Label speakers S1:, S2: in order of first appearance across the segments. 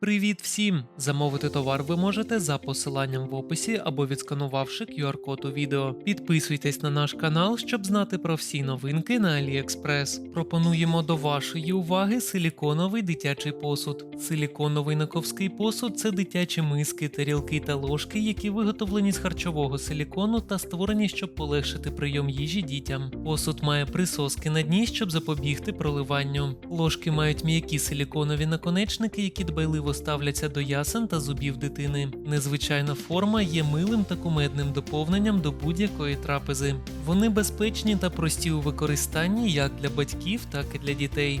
S1: Привіт всім! Замовити товар ви можете за посиланням в описі або відсканувавши QR-код у відео. Підписуйтесь на наш канал, щоб знати про всі новинки на AliExpress. Пропонуємо до вашої уваги силіконовий дитячий посуд. Силіконовий наковський посуд це дитячі миски, тарілки та ложки, які виготовлені з харчового силікону та створені, щоб полегшити прийом їжі дітям. Посуд має присоски на дні, щоб запобігти проливанню. Ложки мають м'які силіконові наконечники, які дбайливо ставляться до ясен та зубів дитини. Незвичайна форма є милим та кумедним доповненням до будь-якої трапези. Вони безпечні та прості у використанні як для батьків, так і для дітей.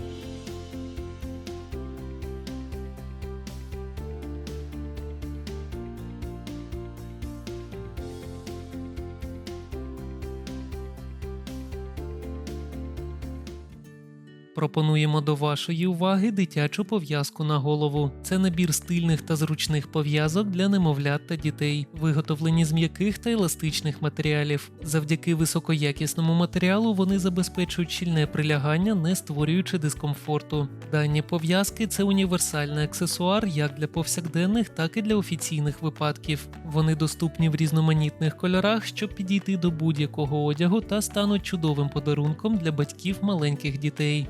S1: Пропонуємо до вашої уваги дитячу пов'язку на голову. Це набір стильних та зручних пов'язок для немовлят та дітей, виготовлені з м'яких та еластичних матеріалів. Завдяки високоякісному матеріалу вони забезпечують щільне прилягання, не створюючи дискомфорту. Дані пов'язки це універсальний аксесуар як для повсякденних, так і для офіційних випадків. Вони доступні в різноманітних кольорах, щоб підійти до будь-якого одягу та стануть чудовим подарунком для батьків маленьких дітей.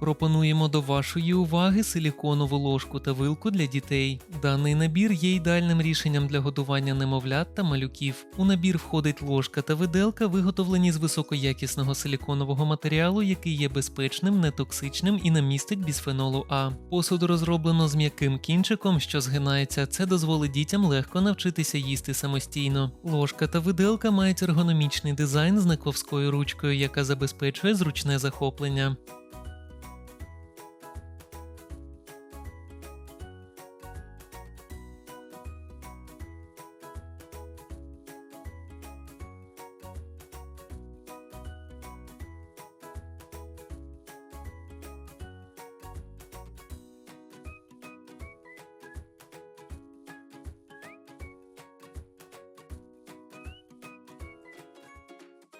S1: Пропонуємо до вашої уваги силіконову ложку та вилку для дітей. Даний набір є ідеальним рішенням для годування немовлят та малюків. У набір входить ложка та виделка, виготовлені з високоякісного силіконового матеріалу, який є безпечним, нетоксичним і не містить бісфенолу А. Посуд розроблено з м'яким кінчиком, що згинається. Це дозволить дітям легко навчитися їсти самостійно. Ложка та виделка мають ергономічний дизайн з наковською ручкою, яка забезпечує зручне захоплення.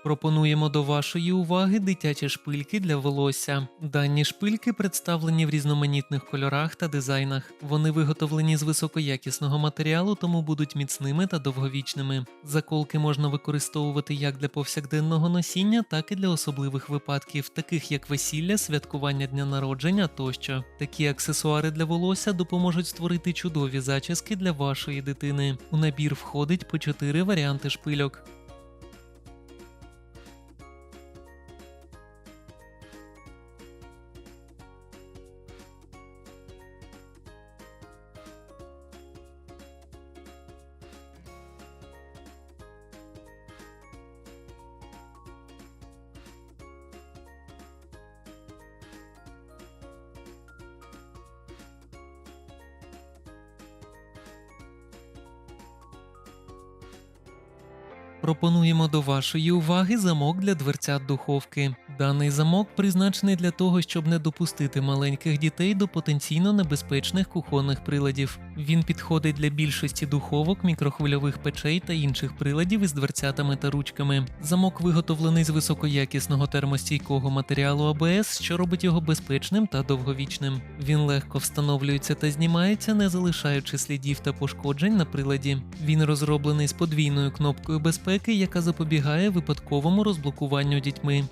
S1: Пропонуємо до вашої уваги дитячі шпильки для волосся. Дані шпильки представлені в різноманітних кольорах та дизайнах. Вони виготовлені з високоякісного матеріалу, тому будуть міцними та довговічними. Заколки можна використовувати як для повсякденного носіння, так і для особливих випадків, таких як весілля, святкування дня народження тощо. Такі аксесуари для волосся допоможуть створити чудові зачіски для вашої дитини. У набір входить по 4 варіанти шпильок. Пропонуємо до вашої уваги замок для дверцят духовки. Даний замок призначений для того, щоб не допустити маленьких дітей до потенційно небезпечних кухонних приладів. Він підходить для більшості духовок, мікрохвильових печей та інших приладів із дверцятами та ручками. Замок виготовлений з високоякісного термостійкого матеріалу АБС, що робить його безпечним та довговічним. Він легко встановлюється та знімається, не залишаючи слідів та пошкоджень на приладі. Він розроблений з подвійною кнопкою безпеки, яка запобігає випадковому розблокуванню дітьми.